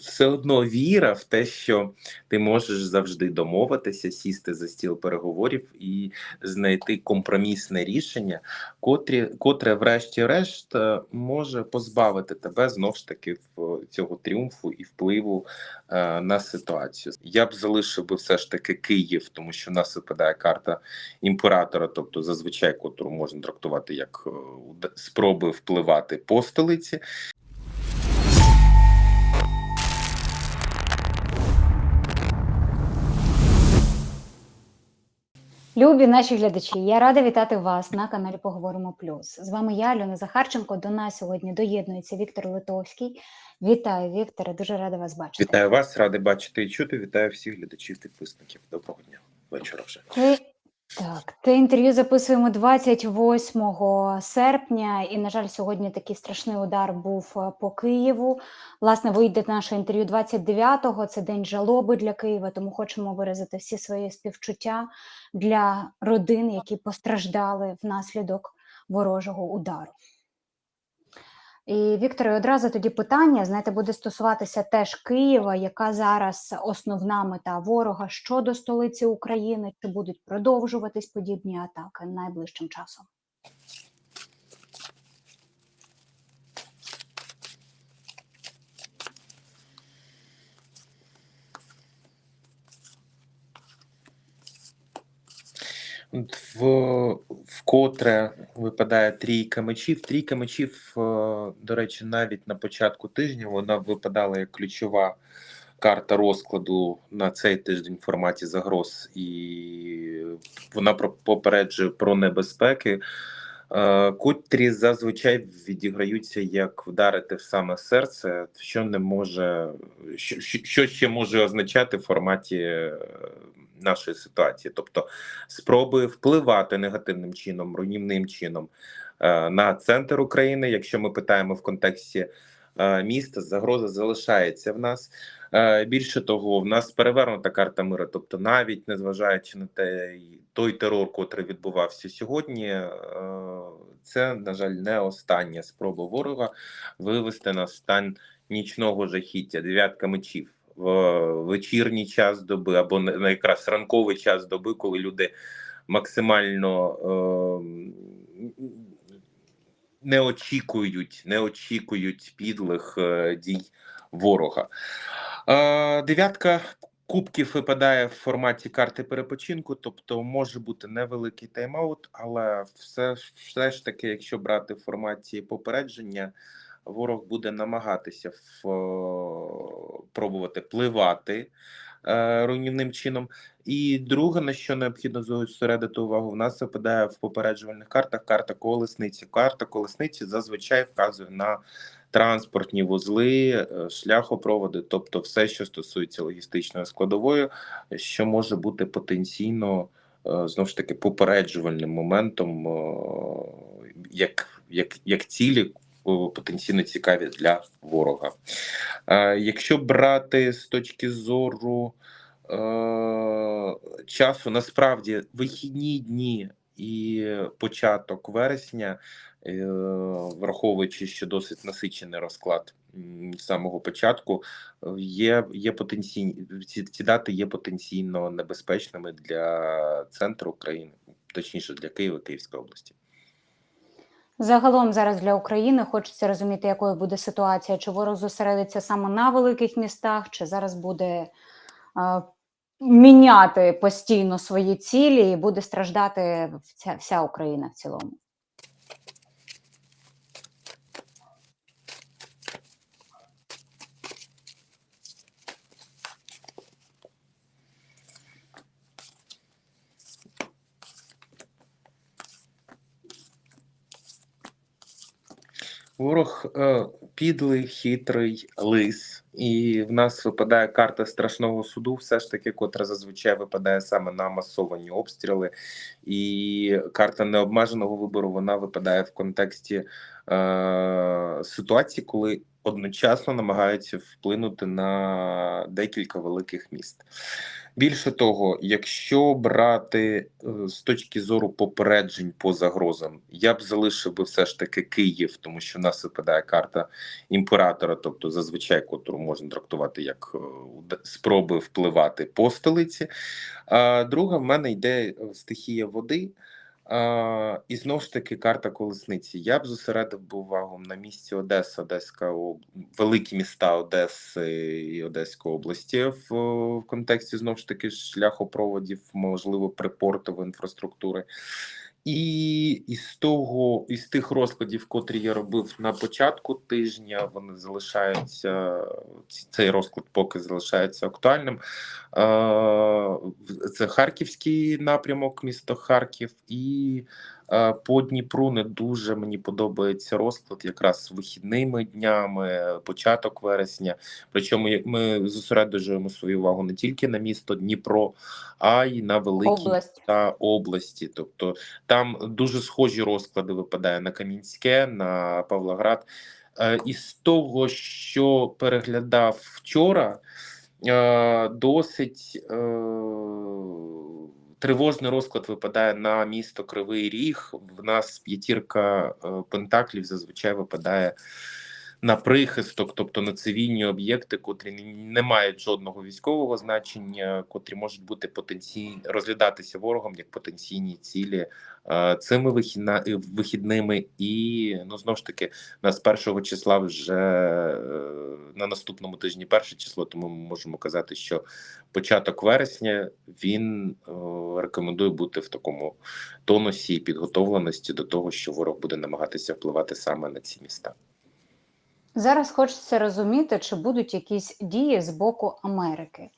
все одно віра в те, що ти можеш завжди домовитися, сісти за стіл переговорів і знайти компромісне рішення, котрі, котре, врешті-решт, е, може позбавити тебе знов ж таки цього тріумфу і впливу е, на ситуацію. Я б залишив би все ж таки Київ, тому що в нас випадає карта імператора, тобто зазвичай, котру можна трактувати як е, спроби впливати по столиці. Любі наші глядачі, я рада вітати вас на каналі Поговоримо Плюс. З вами я, Альона Захарченко. До нас сьогодні доєднується Віктор Литовський. Вітаю, Вікторе, дуже рада вас бачити. Вітаю вас, радий бачити і чути. Вітаю всіх глядачів підписників. Доброго дня, вечора вже. Так, те інтерв'ю записуємо 28 серпня, і, на жаль, сьогодні такий страшний удар був е, по Києву. Власне, вийде наше інтерв'ю 29-го, це день жалоби для Києва, тому хочемо виразити всі свої співчуття для родин, які постраждали внаслідок ворожого удару. І Вікторе, одразу тоді питання, знаєте, буде стосуватися теж Києва, яка зараз основна мета ворога щодо столиці України, чи будуть продовжуватись подібні атаки найближчим часом? В, вкотре випадає трійка мечів. Трійка мечів, е, до речі, навіть на початку тижня вона випадала як ключова карта розкладу на цей тиждень в форматі загроз, і вона попереджує про небезпеки, е, котрі зазвичай відіграються як вдарити в саме серце, що не може, що, що- ще може означати в форматі е, нашої ситуації, тобто спроби впливати негативним чином, руйнівним чином на центр України. Якщо ми питаємо в контексті е, міста, загроза залишається в нас. Е, Більше того, в нас перевернута карта миру. Тобто, навіть незважаючи на те, той терор, котрий відбувався сьогодні, е, це на жаль не остання спроба ворога вивести на стан нічного жахіття, дев'ятка мечів в вечірній час доби або на якраз ранковий час доби, коли люди максимально е, не очікують, не очікують підлих е, дій ворога. Е, дев'ятка кубків випадає в форматі карти перепочинку, тобто може бути невеликий тайм-аут, але все, все ж таки, якщо брати в форматі попередження, ворог буде намагатися в, е, пробувати пливати руйнівним чином. І друге, на що необхідно зосередити увагу, в нас випадає в попереджувальних картах карта колесниці. Карта колесниці зазвичай вказує на транспортні вузли, е, шляхопроводи, тобто все, що стосується логістичної складової, що може бути потенційно е, знову ж таки попереджувальним моментом, е, як, як, як цілі. Потенційно цікаві для ворога. Е, Якщо брати з точки зору е, часу, насправді вихідні дні і початок вересня, е, враховуючи, що досить насичений розклад з самого початку, є, є потенційні ці, ці дати є потенційно небезпечними для центру України, точніше для Києва, Київської області. Загалом зараз для України хочеться розуміти, якою буде ситуація, чи ворог зосередиться саме на великих містах, чи зараз буде е, міняти постійно свої цілі і буде страждати вся, вся Україна в цілому. Ворог е, підлий, хитрий лис, і в нас випадає карта страшного суду, все ж таки, котра зазвичай випадає саме на масовані обстріли, і карта необмеженого вибору вона випадає в контексті е, ситуації, коли одночасно намагаються вплинути на декілька великих міст. Більше того, якщо брати е, з точки зору попереджень по загрозам, я б залишив би все ж таки Київ, тому що в нас випадає карта імператора, тобто зазвичай котру можна трактувати як е, спроби впливати по столиці. А друга в мене йде е, стихія води. І знову ж таки карта колесниці. Я б зосередив би увагу на місці Одеса, Одеська великі міста Одеси і Одеської області в, в контексті знову ж таки шляхопроводів, можливо, припортової інфраструктури. І із того, із тих розкладів, котрі я робив на початку тижня, вони залишаються. Цей розклад поки залишається актуальним. Це Харківський напрямок, місто Харків, і по Дніпру не дуже мені подобається розклад, якраз вихідними днями, початок вересня. Причому ми зосереджуємо свою увагу не тільки на місто Дніпро, а й на великі Область. та області. Тобто там дуже схожі розклади випадає на Камінське, на Павлоград. Е, Із того, що переглядав вчора, е, досить е, тривожний розклад випадає на місто Кривий Ріг. В нас п'ятірка е, пентаклів зазвичай випадає на прихисток, тобто на цивільні об'єкти, котрі не- мають жодного військового значення, котрі можуть бути потенційні розглядатися ворогом як потенційні цілі е, цими вихідна, е, вихідними, і ну знову ж таки, нас першого числа вже е, на наступному тижні перше число, тому ми можемо казати, що початок вересня він рекомендує бути в такому тонусі і підготовленості до того, що ворог буде намагатися впливати саме на ці міста. Зараз хочеться розуміти, чи будуть якісь дії з боку Америки.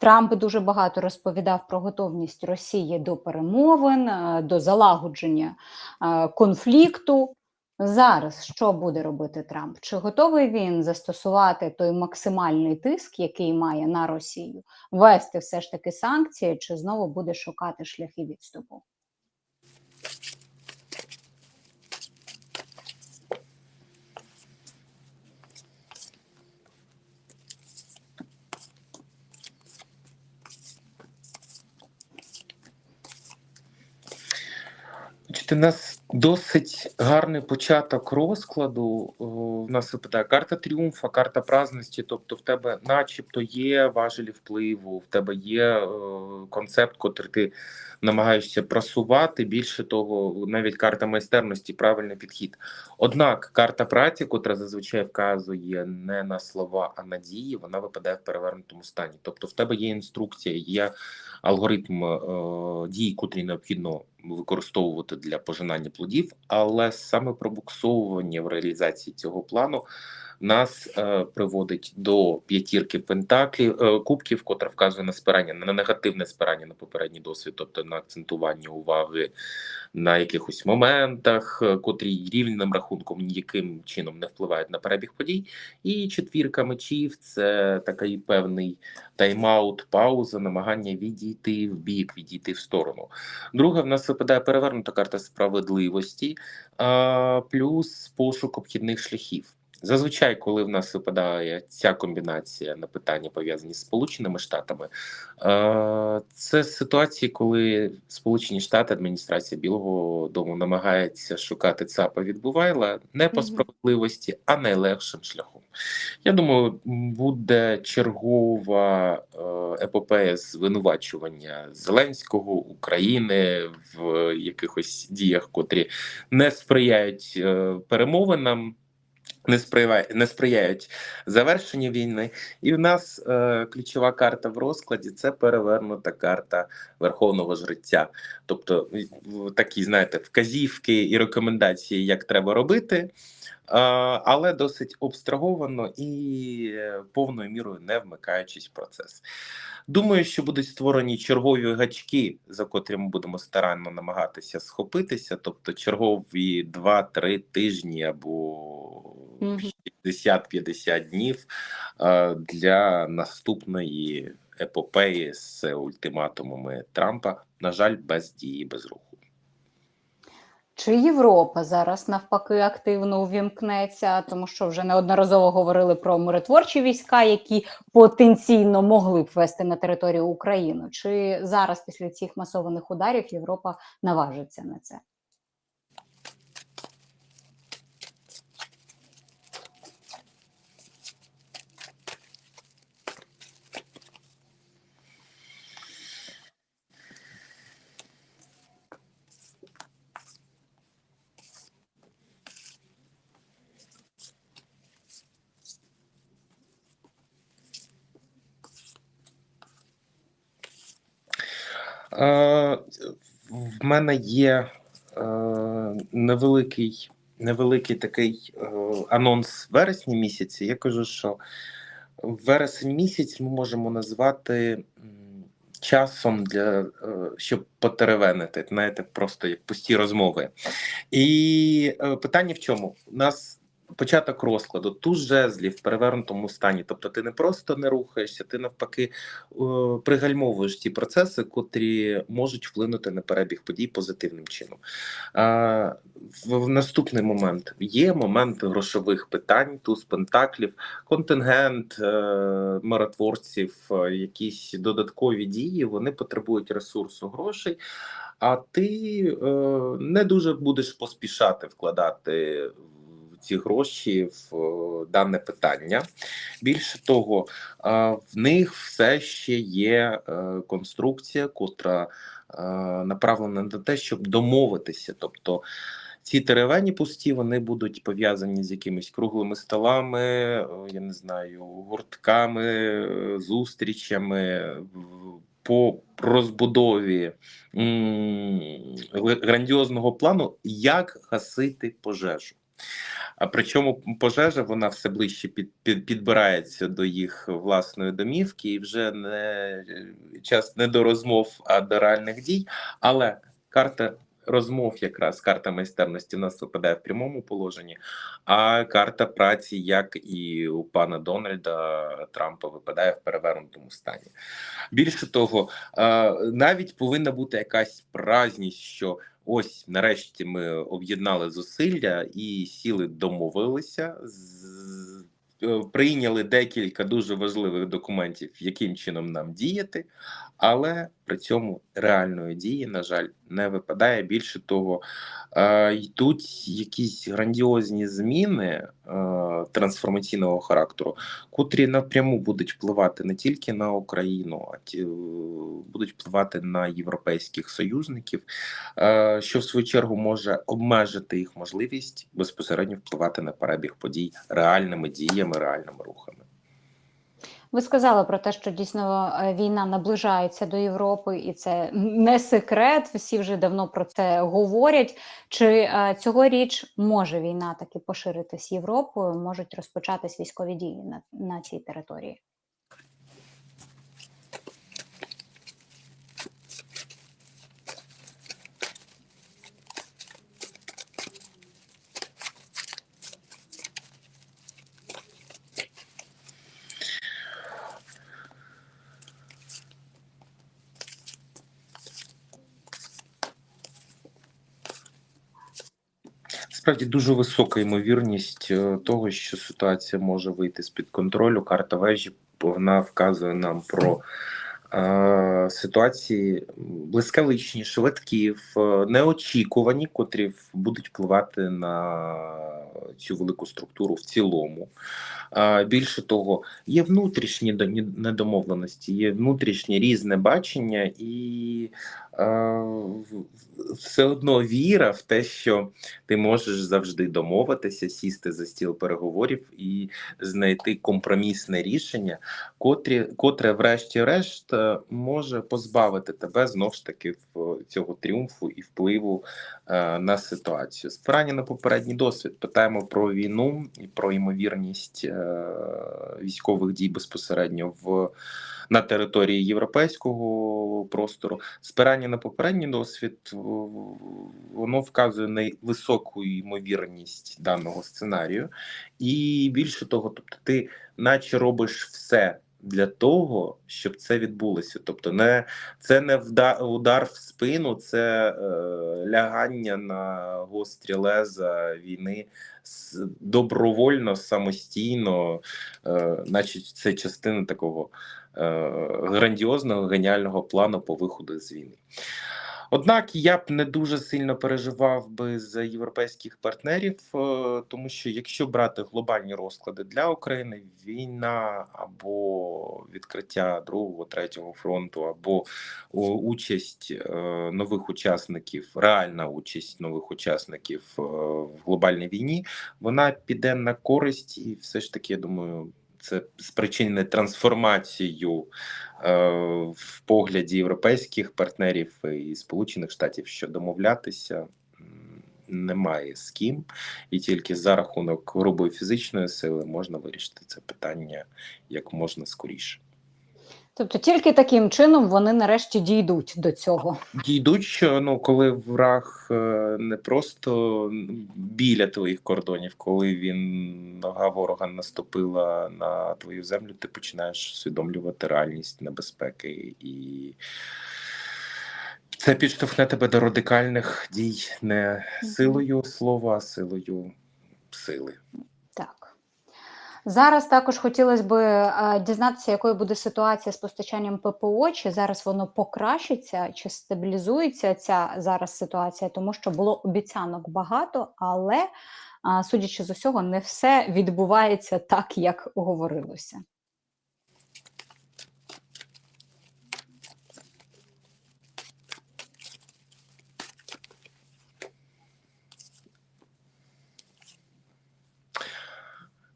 Трамп дуже багато розповідав про готовність Росії до перемовин, е, до залагодження е, конфлікту. Зараз що буде робити Трамп? Чи готовий він застосувати той максимальний тиск, який має на Росію, вести все ж таки санкції, чи знову буде шукати шляхи відступу? Значить, у нас досить гарний початок розкладу. О, В нас випадає карта тріумфа, карта праздності. Тобто, в тебе, начебто, є важелі впливу, в тебе є е, концепт, котрий ти намагаєшся просувати. Більше того, навіть карта майстерності, правильний підхід. Однак карта праці, котра зазвичай вказує не на слова, а на дії, вона випадає в перевернутому стані. Тобто, в тебе є інструкція, є алгоритм е, дій, котрі необхідно використовувати для пожинання плодів, але саме пробуксовування в реалізації цього плану нас е, приводить до п'ятірки пентаклів е, кубків, котра вказує на спирання, на негативне спирання на попередній досвід, тобто на акцентування уваги на якихось моментах, е, котрі рівним рахунком ніяким чином не впливають на перебіг подій. І четвірка мечів це такий певний тайм-аут, пауза, намагання відійти в бік, відійти в сторону. Друге, в нас випадає перевернута карта справедливості, плюс пошук обхідних шляхів. Зазвичай, коли в нас випадає ця комбінація на питання пов'язані з Сполученими Штатами, е, це ситуації, коли Сполучені Штати, адміністрація Білого Дому намагається шукати ЦАПа від Бувайла не по справедливості, а найлегшим шляхом. Я думаю, буде чергова е, епопея звинувачування Зеленського України в якихось діях, котрі не сприяють е, перемовинам. Не сприяють, не сприяють завершенню війни, і в нас е, ключова карта в розкладі це перевернута карта верховного жриття. Тобто такі, знаєте, вказівки і рекомендації, як треба робити, е, але досить обстраговано і е, повною мірою не вмикаючись в процес. Думаю, що будуть створені чергові гачки, за котрі ми будемо старанно намагатися схопитися, тобто чергові 2-3 тижні або. 60-50 днів е, для наступної епопеї з ультиматумами Трампа. На жаль, без дії, без руху. Чи Європа зараз навпаки активно увімкнеться, тому що вже неодноразово говорили про миротворчі війська, які потенційно могли б вести на територію України? Чи зараз після цих масованих ударів Європа наважиться на це? В мене є е, невеликий, невеликий такий е, анонс в вересні місяці. Я кажу, що вересень місяць ми можемо назвати часом для е, щоб потеревенити, знаєте, просто як пусті розмови. І е, питання в чому? У нас початок розкладу, туз жезлів в перевернутому стані. Тобто ти не просто не рухаєшся, ти навпаки е, пригальмовуєш ті процеси, котрі можуть вплинути на перебіг подій позитивним чином. А, в, в наступний момент є момент грошових питань, туз пентаклів, контингент е, миротворців, е, якісь додаткові дії, вони потребують ресурсу грошей. А ти е, не дуже будеш поспішати вкладати ці гроші в е, дане питання. Більше того, е, в них все ще є е, конструкція, котра направлена на те, щоб домовитися. Тобто ці теревені пусті вони будуть пов'язані з якимись круглими столами, я не знаю, гуртками, зустрічами. По розбудові грандіозного плану, як гасити пожежу. А причому пожежа вона все ближче під, під, підбирається до їх власної домівки, і вже не час не до розмов, а до реальних дій. Але карта розмов, якраз карта майстерності, у нас випадає в прямому положенні, а карта праці, як і у пана Дональда Трампа, випадає в перевернутому стані. Більше того, навіть повинна бути якась празність, що ось нарешті ми об'єднали зусилля і сіли домовилися. е, Прийняли декілька дуже важливих документів, яким чином нам діяти, але при цьому реальної дії, на жаль, не випадає. Більше того, е, йдуть якісь грандіозні зміни е, трансформаційного характеру, котрі напряму будуть впливати не тільки на Україну, а ті, е, будуть впливати на європейських союзників, е, що в свою чергу може обмежити їх можливість безпосередньо впливати на перебіг подій реальними діями, реальними рухами. Ви сказали про те, що дійсно е, війна наближається до Європи, і це не секрет. Всі вже давно про це говорять. Чи е, цьогоріч може війна таки поширитись Європою? Можуть розпочатись військові дії на, на цій території? Справді дуже висока ймовірність е, того, що ситуація може вийти з під контролю. Карта вежі вона вказує нам про е, ситуації блискавичні, швидкі, в- неочікувані, котрі будуть впливати на цю велику структуру в цілому. Більше того, є внутрішні недомовленості, є внутрішнє різне бачення, і все одно віра в те, що ти можеш завжди домовитися, сісти за стіл переговорів і знайти компромісне рішення, котрі, котре, врешті-решт, е, може позбавити тебе знов ж таки цього тріумфу і впливу е, на ситуацію. Спирання на попередній досвід питаємо про війну і про ймовірність е, військових дій безпосередньо в. На території європейського простору спирання на попередній досвід воно вказує на високу ймовірність даного сценарію, і більше того, тобто ти, наче робиш все для того, щоб це відбулося. Тобто, не це не вда, удар в спину, це е, лягання на гострі леза війни добровольно, самостійно, е, наче це частина такого е, грандіозного геніального плану по виходу з війни. Однак я б не дуже сильно переживав би за європейських партнерів, е, тому що якщо брати глобальні розклади для України, війна або відкриття другого третього фронту, або участь е, нових учасників, реальна участь нових учасників е, в глобальній війні, вона піде на користь, і все ж таки, я думаю, це спричинене трансформацією в погляді європейських партнерів і Сполучених Штатів, що домовлятися немає з ким, і тільки за рахунок грубої фізичної сили можна вирішити це питання як можна скоріше. Тобто тільки таким чином вони нарешті дійдуть до цього. Дійдуть, що ну коли враг е, не просто біля твоїх кордонів, коли він нога ворога наступила на твою землю, ти починаєш усвідомлювати реальність небезпеки, і це підштовхне тебе до радикальних дій не силою слова, а силою сили. Зараз також хотілося б е, дізнатися, якою буде ситуація з постачанням ППО, чи зараз воно покращиться, чи стабілізується ця зараз ситуація, тому що було обіцянок багато, але, судячи з усього, не все відбувається так, як говорилося.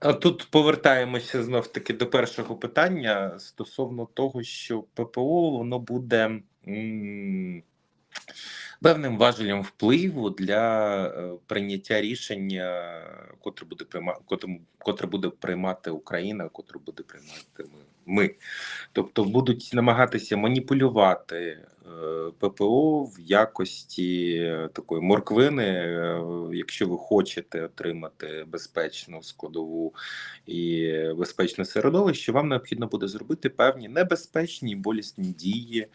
А тут повертаємося знов таки до першого питання стосовно того, що ППО воно буде м, певним важелем впливу для е, прийняття рішення, котре буде прийма, котре, буде приймати Україна, котре буде приймати ми. Тобто будуть намагатися маніпулювати е, ППО в якості е, такої морквини, якщо ви хочете отримати безпечну складову і безпечне середовище, вам необхідно буде зробити певні небезпечні і болісні дії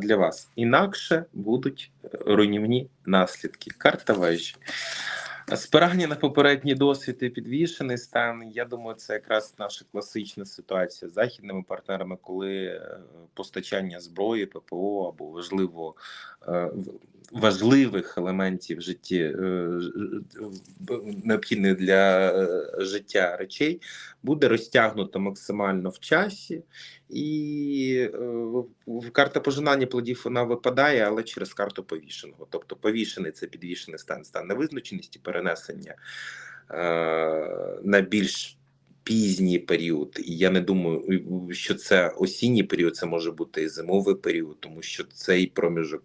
для вас. Інакше будуть руйнівні наслідки. Карта вежі. Спирання на попередній досвід і підвішений стан. Я думаю, це якраз наша класична ситуація з західними партнерами, коли е, постачання зброї, ППО або важливо е, важливих елементів житті е, необхідних для життя речей буде розтягнуто максимально в часі, і карта пожинання плодів вона випадає, але через карту повішеного. Тобто повішений це підвішений стан, стан невизначеності, перенесення е, на більш пізній період. І я не думаю, що це осінній період, це може бути і зимовий період, тому що цей проміжок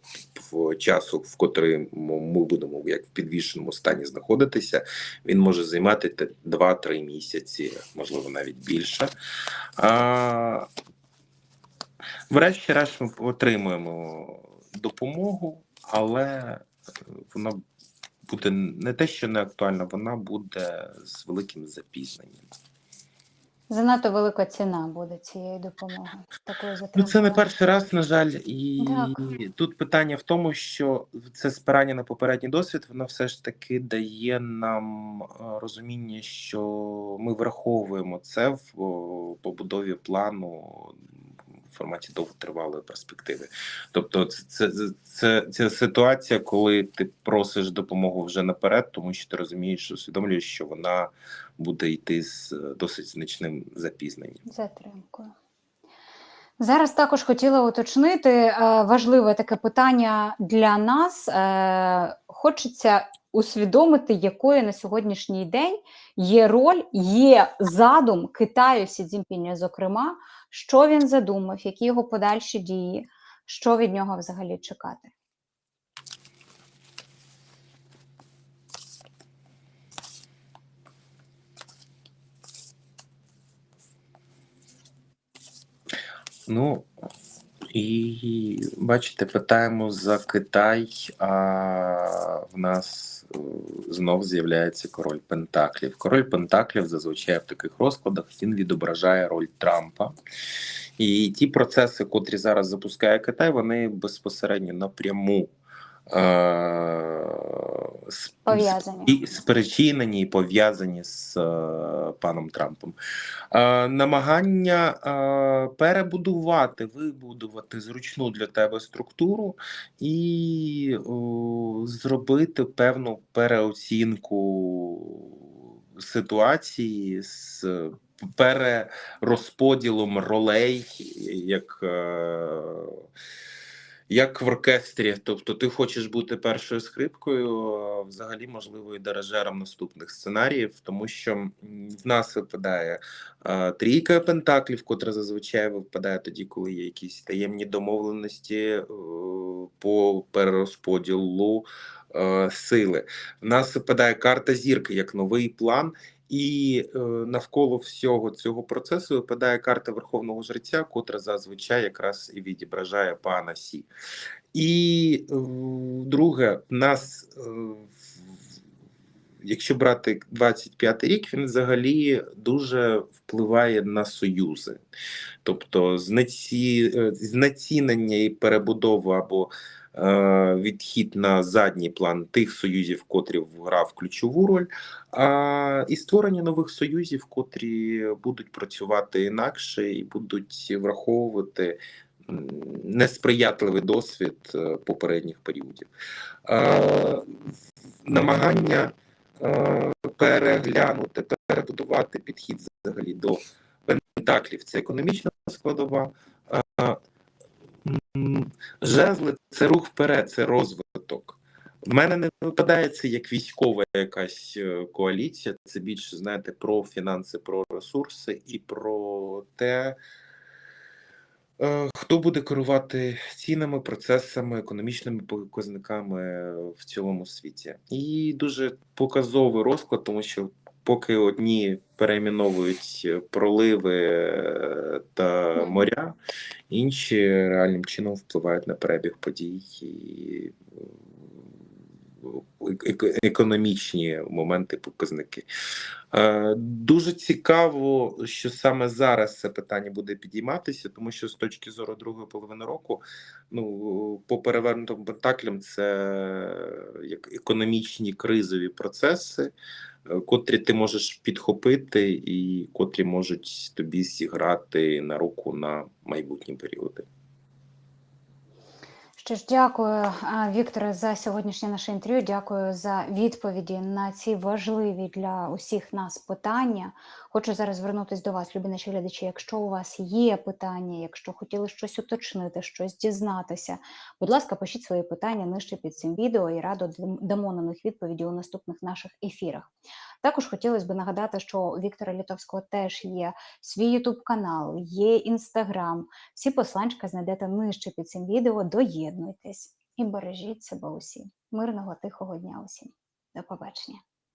часу, в котрий ми будемо як в підвішеному стані знаходитися, він може займати 2-3 місяці, можливо, навіть більше. А, Врешті-решт ми отримуємо допомогу, але е, вона буде не те, що не актуальна, вона буде з великим запізненням. Занадто велика ціна буде цієї допомоги. Такої Ну, це не перший раз, на жаль, і Так. тут питання в тому, що це спирання на попередній досвід, воно все ж таки дає нам е, розуміння, що ми враховуємо це в побудові плану форматі довготривалої перспективи. Тобто, це, це, це, це ситуація, коли ти просиш допомогу вже наперед, тому що ти розумієш, усвідомлюєш, що вона буде йти з е, досить значним запізненням. Затримкою. Зараз також хотіла уточнити е, важливе таке питання для нас. Е, хочеться усвідомити, якою на сьогоднішній день є роль, є задум Китаю Сі Цзіньпіня, зокрема, що він задумав, які його подальші дії, що від нього взагалі чекати. Ну, І бачите, питаємо за Китай, а в нас е, знов з'являється король Пентаклів. Король Пентаклів зазвичай в таких розкладах він відображає роль Трампа. І ті процеси, котрі зараз запускає Китай, вони безпосередньо напряму. е, Пов'язані. спричинені і пов'язані з е, паном Трампом. Е, намагання е, перебудувати, вибудувати зручну для тебе структуру і о, зробити певну переоцінку ситуації з перерозподілом ролей, як. е, як в оркестрі, тобто ти хочеш бути першою скрипкою, а взагалі можливо і дирижером наступних сценаріїв, тому що в нас випадає а, трійка пентаклів, котра зазвичай випадає тоді, коли є якісь таємні домовленості е, по перерозподілу е, сили. В нас випадає карта зірки як новий план. І е, навколо всього цього процесу випадає карта Верховного Жреця, котра зазвичай якраз і відображає пана Сі. І е, друге, в нас, е, якщо брати 25 рік, він взагалі дуже впливає на союзи. Тобто знаці, е, і перебудова або відхід на задній план тих союзів, котрі грав ключову роль, а, і створення нових союзів, котрі будуть працювати інакше і будуть враховувати несприятливий досвід е, попередніх періодів. Е, намагання е, переглянути, перебудувати підхід взагалі до пентаклів це економічна складова. Е, Жезли це рух вперед, це розвиток. В мене не випадає це як військова якась е, коаліція. Це більше знаєте про фінанси, про ресурси і про те, е, хто буде керувати цінами, процесами, економічними показниками в цілому світі. І дуже показовий розклад, тому що поки одні перейменовують проливи е, та моря, інші реальним чином впливають на перебіг подій і е, економічні моменти, показники. Е, Дуже цікаво, що саме зараз це питання буде підійматися, тому що з точки зору другої половини року, ну по перевернутим пентаклям, це як економічні кризові процеси, е, котрі ти можеш підхопити, і котрі можуть тобі зіграти на руку на майбутні періоди. Що ж, дякую, а, Вікторе, за сьогоднішнє наше інтерв'ю. Дякую за відповіді на ці важливі для усіх нас питання. Хочу зараз звернутися до вас, любі наші глядачі. Якщо у вас є питання, якщо хотіли щось уточнити, щось дізнатися, будь ласка, пишіть свої питання нижче під цим відео і радо дамо на них відповіді у наступних наших ефірах. Також хотілося б нагадати, що у Віктора Літовського теж є свій Ютуб канал, є інстаграм. Всі посланчика знайдете нижче під цим відео. Доєднуйтесь і бережіть себе усі. Мирного тихого дня усім. До побачення.